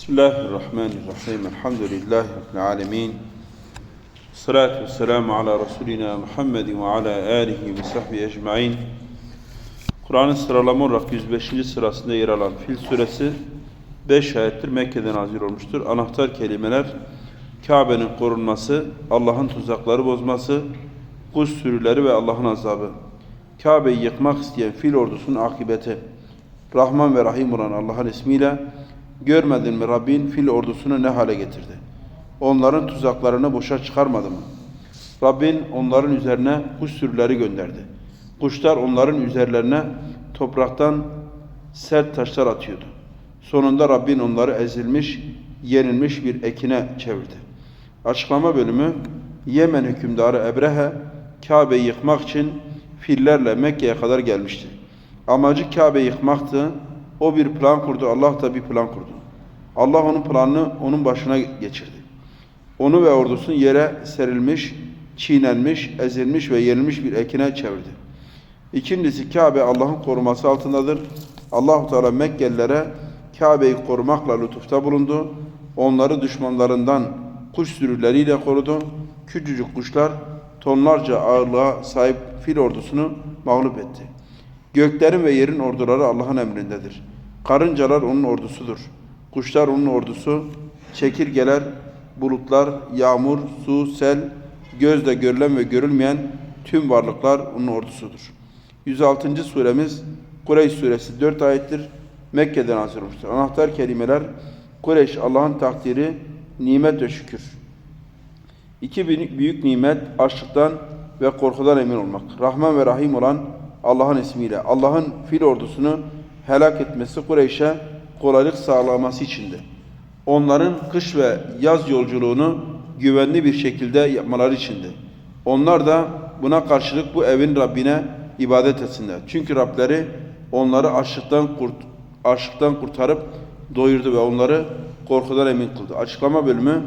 Bismillahirrahmanirrahim. Elhamdülillahi Rabbil alemin. Salatu vesselamu ala Resulina Muhammedin ve ala alihi ve sahbihi ecmain. Kur'an'ın sıralama olarak 105. sırasında yer alan Fil suresi 5 ayettir Mekke'den nazil olmuştur. Anahtar kelimeler Kabe'nin korunması, Allah'ın tuzakları bozması, kuş sürüleri ve Allah'ın azabı. Kabe'yi yıkmak isteyen fil ordusunun akıbeti. Rahman ve Rahim olan Allah'ın ismiyle görmedin mi Rabbin fil ordusunu ne hale getirdi? Onların tuzaklarını boşa çıkarmadı mı? Rabbin onların üzerine kuş sürüleri gönderdi. Kuşlar onların üzerlerine topraktan sert taşlar atıyordu. Sonunda Rabbin onları ezilmiş, yenilmiş bir ekine çevirdi. Açıklama bölümü Yemen hükümdarı Ebrehe Kabe'yi yıkmak için fillerle Mekke'ye kadar gelmişti. Amacı Kabe'yi yıkmaktı. O bir plan kurdu, Allah da bir plan kurdu. Allah onun planını onun başına geçirdi. Onu ve ordusunu yere serilmiş, çiğnenmiş, ezilmiş ve yenilmiş bir ekine çevirdi. İkincisi Kabe Allah'ın koruması altındadır. Allahu Teala Mekkelilere Kabe'yi korumakla lütufta bulundu. Onları düşmanlarından kuş sürüleriyle korudu. Küçücük kuşlar tonlarca ağırlığa sahip fil ordusunu mağlup etti. Göklerin ve yerin orduları Allah'ın emrindedir. Karıncalar onun ordusudur. Kuşlar onun ordusu. Çekirgeler, bulutlar, yağmur, su, sel, gözle görülen ve görülmeyen tüm varlıklar onun ordusudur. 106. suremiz Kureyş suresi 4 ayettir. Mekke'den nazil olmuştur. Anahtar kelimeler Kureyş Allah'ın takdiri, nimet ve şükür. İki büyük nimet açlıktan ve korkudan emin olmak. Rahman ve Rahim olan Allah'ın ismiyle. Allah'ın fil ordusunu helak etmesi Kureyş'e kolaylık sağlaması içindi. Onların kış ve yaz yolculuğunu güvenli bir şekilde yapmaları içindi. Onlar da buna karşılık bu evin Rabbine ibadet etsinler. Çünkü Rableri onları açlıktan, kurt, açlıktan kurtarıp doyurdu ve onları korkudan emin kıldı. Açıklama bölümü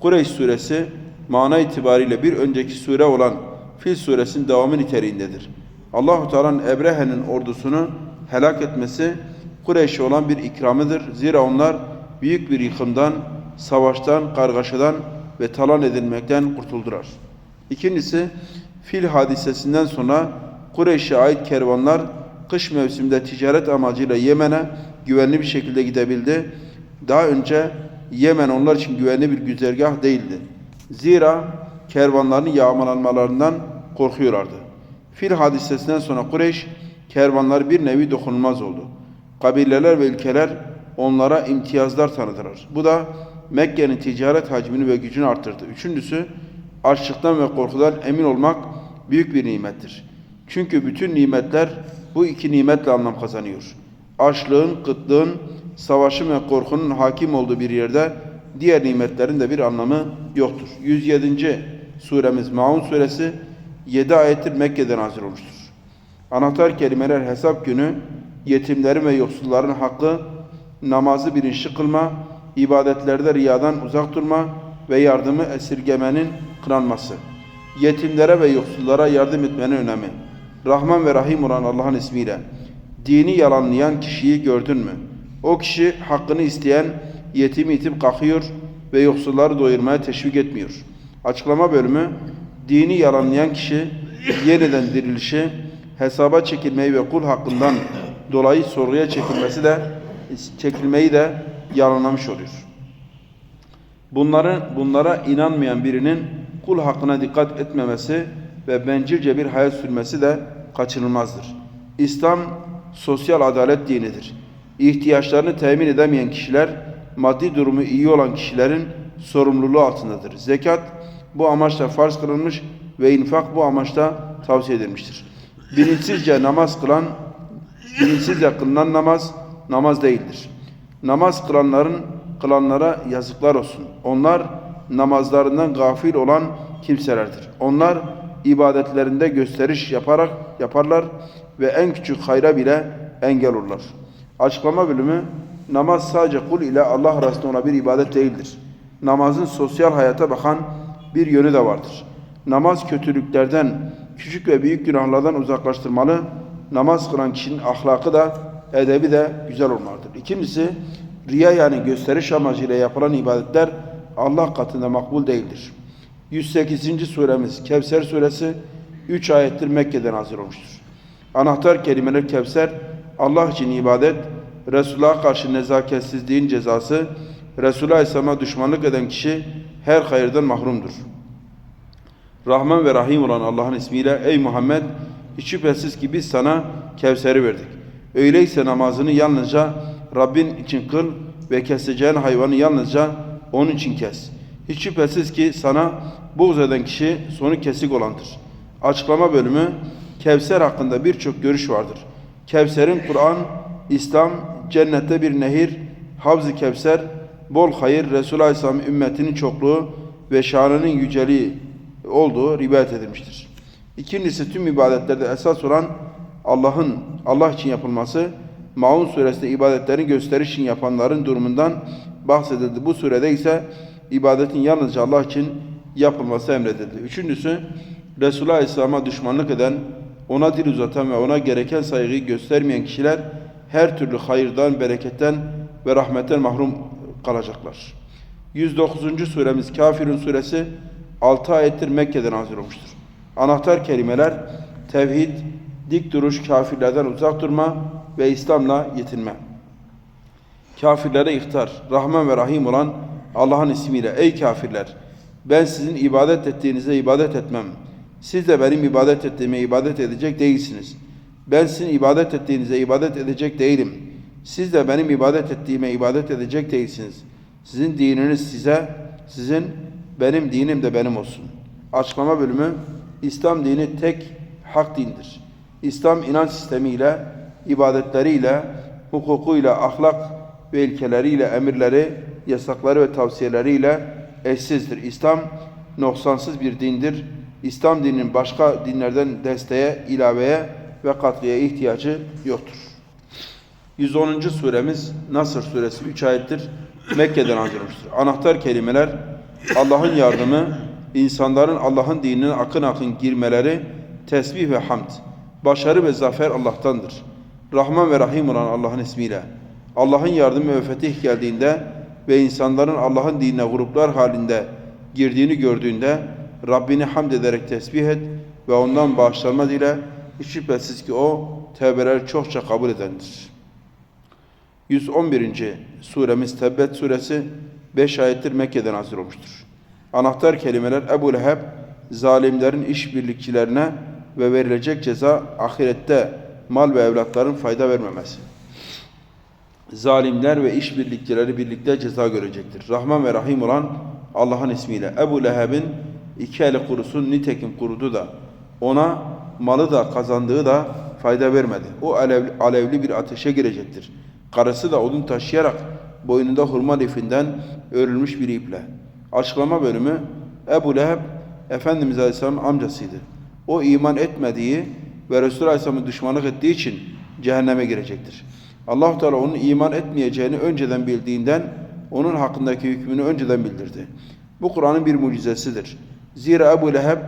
Kureyş suresi mana itibariyle bir önceki sure olan Fil suresinin devamı niteliğindedir. Allahu Teala'nın Ebrehe'nin ordusunu helak etmesi Kureyş'e olan bir ikramıdır. Zira onlar büyük bir yıkımdan, savaştan, kargaşadan ve talan edilmekten kurtuldular. İkincisi, fil hadisesinden sonra Kureyş'e ait kervanlar kış mevsiminde ticaret amacıyla Yemen'e güvenli bir şekilde gidebildi. Daha önce Yemen onlar için güvenli bir güzergah değildi. Zira kervanların yağmalanmalarından korkuyorlardı. Fil hadisesinden sonra Kureyş kervanlar bir nevi dokunulmaz oldu. Kabileler ve ülkeler onlara imtiyazlar tanıdılar. Bu da Mekke'nin ticaret hacmini ve gücünü arttırdı. Üçüncüsü açlıktan ve korkudan emin olmak büyük bir nimettir. Çünkü bütün nimetler bu iki nimetle anlam kazanıyor. Açlığın, kıtlığın, savaşın ve korkunun hakim olduğu bir yerde diğer nimetlerin de bir anlamı yoktur. 107. suremiz Maun suresi 7 ayettir Mekke'den nazil olmuştur. Anahtar kelimeler hesap günü, yetimlerin ve yoksulların hakkı, namazı bilinçli kılma, ibadetlerde riyadan uzak durma ve yardımı esirgemenin kınanması. Yetimlere ve yoksullara yardım etmenin önemi. Rahman ve Rahim olan Allah'ın ismiyle. Dini yalanlayan kişiyi gördün mü? O kişi hakkını isteyen yetimi itip kalkıyor ve yoksulları doyurmaya teşvik etmiyor. Açıklama bölümü dini yalanlayan kişi yeniden dirilişi, hesaba çekilmeyi ve kul hakkından dolayı sorguya çekilmesi de çekilmeyi de yalanlamış oluyor. Bunların bunlara inanmayan birinin kul hakkına dikkat etmemesi ve bencilce bir hayat sürmesi de kaçınılmazdır. İslam sosyal adalet dinidir. İhtiyaçlarını temin edemeyen kişiler, maddi durumu iyi olan kişilerin sorumluluğu altındadır. Zekat bu amaçla farz kılınmış ve infak bu amaçla tavsiye edilmiştir. Bilinçsizce namaz kılan, bilinçsizce kılınan namaz, namaz değildir. Namaz kılanların, kılanlara yazıklar olsun. Onlar namazlarından gafil olan kimselerdir. Onlar ibadetlerinde gösteriş yaparak yaparlar ve en küçük hayra bile engel olurlar. Açıklama bölümü namaz sadece kul ile Allah arasında olan bir ibadet değildir. Namazın sosyal hayata bakan bir yönü de vardır. Namaz kötülüklerden, küçük ve büyük günahlardan uzaklaştırmalı. Namaz kılan kişinin ahlakı da, edebi de güzel olmalıdır. İkincisi, Riya yani gösteriş amacıyla yapılan ibadetler Allah katında makbul değildir. 108. suremiz Kevser suresi 3 ayettir Mekke'den nazil olmuştur. Anahtar kelimeler Kevser, Allah için ibadet, Resulullah'a karşı nezaketsizliğin cezası, Resulullah Aleyhisselam'a düşmanlık eden kişi her hayırdan mahrumdur. Rahman ve Rahim olan Allah'ın ismiyle ey Muhammed hiç şüphesiz ki biz sana Kevser'i verdik. Öyleyse namazını yalnızca Rabbin için kıl ve keseceğin hayvanı yalnızca onun için kes. Hiç şüphesiz ki sana buğz eden kişi sonu kesik olandır. Açıklama bölümü Kevser hakkında birçok görüş vardır. Kevser'in Kur'an, İslam, cennette bir nehir, Havz-ı Kevser, bol hayır, Resulullah Aleyhisselam'ın ümmetinin çokluğu ve şanının yüceliği olduğu rivayet edilmiştir. İkincisi tüm ibadetlerde esas olan Allah'ın Allah için yapılması, Maun suresinde ibadetlerin gösteriş için yapanların durumundan bahsedildi. Bu surede ise ibadetin yalnızca Allah için yapılması emredildi. Üçüncüsü Resulullah Aleyhisselam'a düşmanlık eden, ona dil uzatan ve ona gereken saygıyı göstermeyen kişiler her türlü hayırdan, bereketten ve rahmetten mahrum kalacaklar. 109. suremiz Kafirun suresi 6 ayettir Mekke'den nazil olmuştur. Anahtar kelimeler tevhid, dik duruş, kafirlerden uzak durma ve İslam'la yetinme. Kafirlere ihtar, Rahman ve Rahim olan Allah'ın ismiyle ey kafirler ben sizin ibadet ettiğinize ibadet etmem. Siz de benim ibadet ettiğime ibadet edecek değilsiniz. Ben sizin ibadet ettiğinize ibadet edecek değilim. Siz de benim ibadet ettiğime ibadet edecek değilsiniz. Sizin dininiz size, sizin benim dinim de benim olsun. Açıklama bölümü İslam dini tek hak dindir. İslam inanç sistemiyle, ibadetleriyle, hukukuyla, ahlak ve ilkeleriyle, emirleri, yasakları ve tavsiyeleriyle eşsizdir. İslam noksansız bir dindir. İslam dininin başka dinlerden desteğe, ilaveye ve katkıya ihtiyacı yoktur. 110. suremiz Nasr suresi 3 ayettir. Mekke'den olmuştur. Anahtar kelimeler Allah'ın yardımı, insanların Allah'ın dinine akın akın girmeleri, tesbih ve hamd. Başarı ve zafer Allah'tandır. Rahman ve Rahim olan Allah'ın ismiyle. Allah'ın yardımı ve fetih geldiğinde ve insanların Allah'ın dinine gruplar halinde girdiğini gördüğünde Rabbini hamd ederek tesbih et ve ondan bağışlanma dile. Hiç şüphesiz ki o tevbeleri çokça kabul edendir. 111. suremiz Tebbet suresi 5 ayettir Mekke'den nazil olmuştur. Anahtar kelimeler Ebu Leheb zalimlerin işbirlikçilerine ve verilecek ceza ahirette mal ve evlatların fayda vermemesi. Zalimler ve işbirlikçileri birlikte ceza görecektir. Rahman ve Rahim olan Allah'ın ismiyle Ebu Leheb'in iki eli kurusun nitekim kurudu da ona malı da kazandığı da fayda vermedi. O alevli, alevli bir ateşe girecektir. Karısı da odun taşıyarak boynunda hurma lifinden örülmüş bir iple. Açıklama bölümü Ebu Leheb Efendimiz Aleyhisselam'ın amcasıydı. O iman etmediği ve Resulullah Aleyhisselam'ın düşmanlık ettiği için cehenneme girecektir. allah Teala onun iman etmeyeceğini önceden bildiğinden onun hakkındaki hükmünü önceden bildirdi. Bu Kur'an'ın bir mucizesidir. Zira Ebu Leheb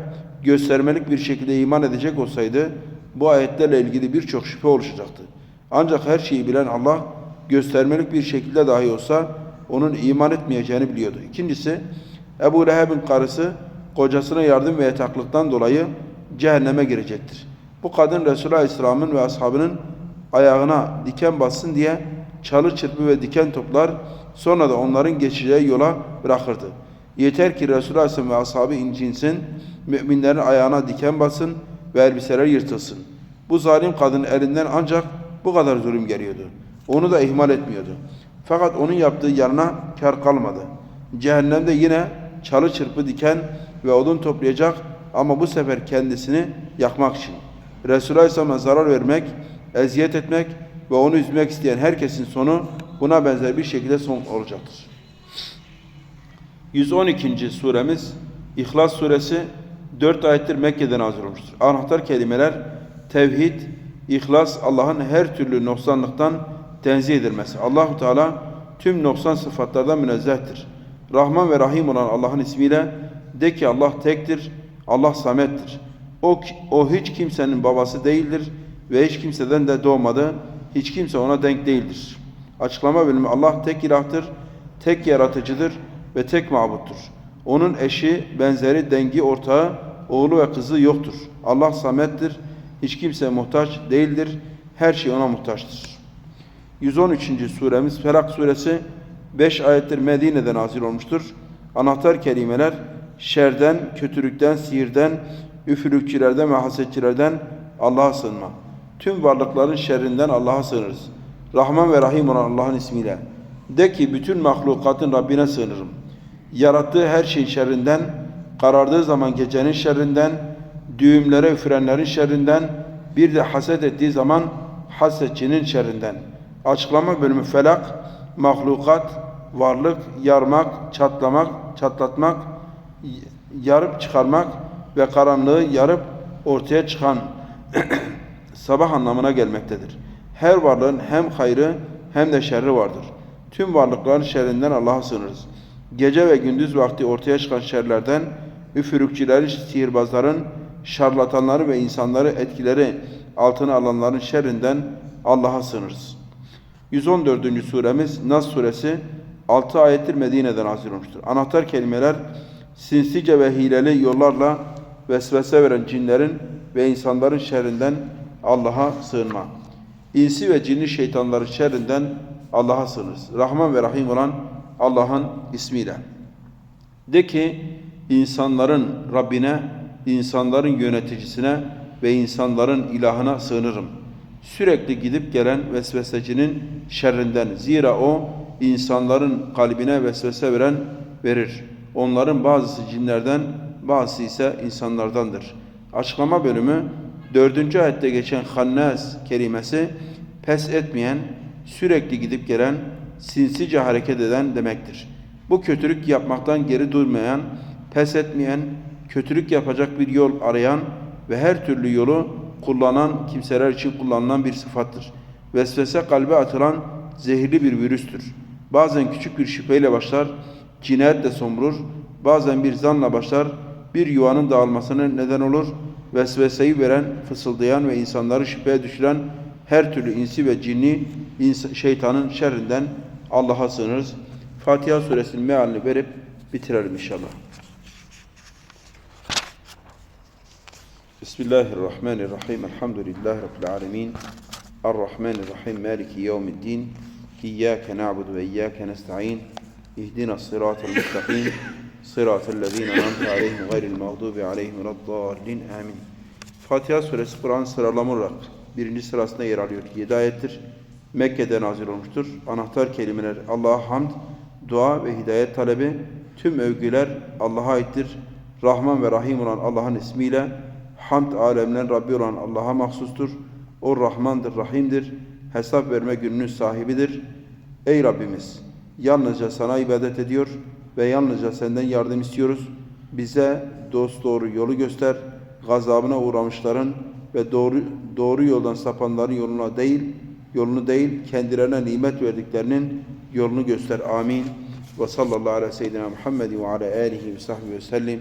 göstermelik bir şekilde iman edecek olsaydı bu ayetlerle ilgili birçok şüphe oluşacaktı. Ancak her şeyi bilen Allah göstermelik bir şekilde dahi olsa onun iman etmeyeceğini biliyordu. İkincisi Ebu Leheb'in karısı kocasına yardım ve yataklıktan dolayı cehenneme girecektir. Bu kadın Resulullah Aleyhisselam'ın ve ashabının ayağına diken bassın diye çalı çırpı ve diken toplar sonra da onların geçeceği yola bırakırdı. Yeter ki Resulullah Aleyhisselam ve ashabı incinsin, müminlerin ayağına diken basın ve elbiseler yırtılsın. Bu zalim kadın elinden ancak bu kadar zulüm geliyordu. Onu da ihmal etmiyordu. Fakat onun yaptığı yanına kar kalmadı. Cehennemde yine çalı çırpı diken ve odun toplayacak ama bu sefer kendisini yakmak için. Resulullah Aleyhisselam'a zarar vermek, eziyet etmek ve onu üzmek isteyen herkesin sonu buna benzer bir şekilde son olacaktır. 112. suremiz İhlas suresi 4 ayettir Mekke'den nazil olmuştur. Anahtar kelimeler tevhid, ihlas, Allah'ın her türlü noksanlıktan tenzih edilmesi. Allahu Teala tüm noksan sıfatlardan münezzehtir. Rahman ve Rahim olan Allah'ın ismiyle de ki Allah tektir, Allah samettir. O, o hiç kimsenin babası değildir ve hiç kimseden de doğmadı. Hiç kimse ona denk değildir. Açıklama bölümü Allah tek ilahtır, tek yaratıcıdır ve tek mabuttur. Onun eşi, benzeri, dengi, ortağı, oğlu ve kızı yoktur. Allah samettir, hiç kimse muhtaç değildir, her şey ona muhtaçtır. 113. suremiz Felak suresi 5 ayettir Medine'de nazil olmuştur. Anahtar kelimeler şerden, kötülükten, sihirden, üfürükçülerden ve hasetçilerden Allah'a sığınma. Tüm varlıkların şerrinden Allah'a sığınırız. Rahman ve Rahim olan Allah'ın ismiyle. De ki bütün mahlukatın Rabbine sığınırım. Yarattığı her şeyin şerrinden, karardığı zaman gecenin şerrinden, düğümlere üfürenlerin şerrinden, bir de haset ettiği zaman hasetçinin şerrinden. Açıklama bölümü felak, mahlukat, varlık, yarmak, çatlamak, çatlatmak, yarıp çıkarmak ve karanlığı yarıp ortaya çıkan sabah anlamına gelmektedir. Her varlığın hem hayrı hem de şerri vardır. Tüm varlıkların şerrinden Allah'a sığınırız. Gece ve gündüz vakti ortaya çıkan şerlerden, üfürükçülerin, sihirbazların, şarlatanları ve insanları etkileri altına alanların şerrinden Allah'a sığınırız. 114. suremiz Nas suresi 6 ayettir Medine'den nazil olmuştur. Anahtar kelimeler sinsice ve hileli yollarla vesvese veren cinlerin ve insanların şerrinden Allah'a sığınma. İnsi ve cinli şeytanların şerrinden Allah'a sığınırız. Rahman ve Rahim olan Allah'ın ismiyle. De ki insanların Rabbine, insanların yöneticisine ve insanların ilahına sığınırım. Sürekli gidip gelen vesvesecinin şerrinden. Zira o insanların kalbine vesvese veren verir. Onların bazısı cinlerden, bazısı ise insanlardandır. Açıklama bölümü 4. ayette geçen hannas kelimesi pes etmeyen, sürekli gidip gelen, sinsice hareket eden demektir. Bu kötülük yapmaktan geri durmayan, pes etmeyen, kötülük yapacak bir yol arayan ve her türlü yolu kullanan kimseler için kullanılan bir sıfattır. Vesvese kalbe atılan zehirli bir virüstür. Bazen küçük bir şüpheyle başlar, cinayetle somurur, bazen bir zanla başlar, bir yuvanın dağılmasına neden olur, vesveseyi veren, fısıldayan ve insanları şüpheye düşüren her türlü insi ve cinni şeytanın şerrinden Allah'a sığınırız. Fatiha suresinin mealini verip bitirelim inşallah. Bismillahirrahmanirrahim. Elhamdülillahi Rabbil alemin. Errahmanirrahim. Maliki yevmiddin. İyyâke na'budu ve iyyâke nesta'in. İhdina sıratel mustakim. Sıratel lezîne en'amte aleyhim gayril mağdubi aleyhim veleddâllin. Amin. Fatiha suresi Kur'an sıralama olarak birinci sırasında yer alıyor. 7 ayettir. Mekke'de nazil olmuştur. Anahtar kelimeler Allah'a hamd, dua ve hidayet talebi, tüm övgüler Allah'a aittir. Rahman ve Rahim olan Allah'ın ismiyle hamd alemlerin Rabbi olan Allah'a mahsustur. O Rahmandır, Rahim'dir. Hesap verme gününün sahibidir. Ey Rabbimiz! Yalnızca sana ibadet ediyor ve yalnızca senden yardım istiyoruz. Bize dost doğru yolu göster. Gazabına uğramışların ve doğru doğru yoldan sapanların yoluna değil, yolunu değil, kendilerine nimet verdiklerinin yolunu göster. Amin. Ve sallallahu aleyhi ve seyyidina Muhammed ve ala alihi ve sahbihi ve sellim.